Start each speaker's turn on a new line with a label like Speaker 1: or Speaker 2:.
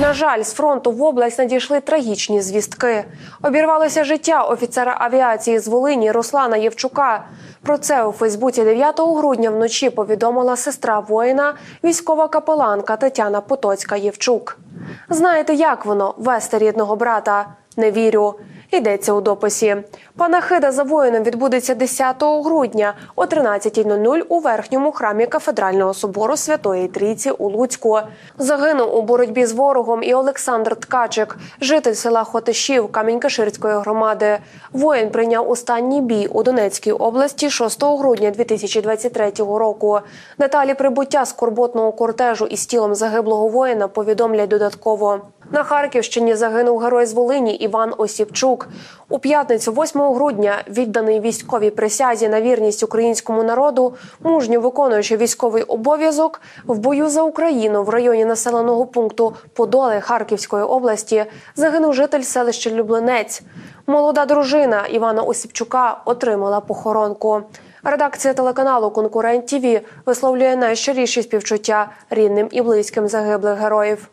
Speaker 1: На жаль, з фронту в область надійшли трагічні звістки. Обірвалося життя офіцера авіації з Волині Руслана Євчука. Про це у Фейсбуці 9 грудня вночі повідомила сестра воїна, військова капеланка Тетяна Потоцька Євчук. Знаєте, як воно вести рідного брата? Не вірю. Йдеться у дописі. Панахида за воїном відбудеться 10 грудня о 13.00 у верхньому храмі кафедрального собору Святої Трійці у Луцьку. Загинув у боротьбі з ворогом і Олександр Ткачик, житель села Хотишів Камінь-Каширської громади. Воїн прийняв останній бій у Донецькій області 6 грудня 2023 року. Деталі прибуття скорботного кортежу із тілом загиблого воїна повідомлять додатково. На Харківщині загинув герой з Волині Іван Осіпчук. У п'ятницю, 8 грудня, відданий військовій присязі на вірність українському народу, мужньо виконуючи військовий обов'язок в бою за Україну в районі населеного пункту Подоли Харківської області, загинув житель селища Люблинець. Молода дружина Івана Осіпчука отримала похоронку. Редакція телеканалу Конкурент ТІВІ висловлює найщиріші співчуття рідним і близьким загиблих героїв.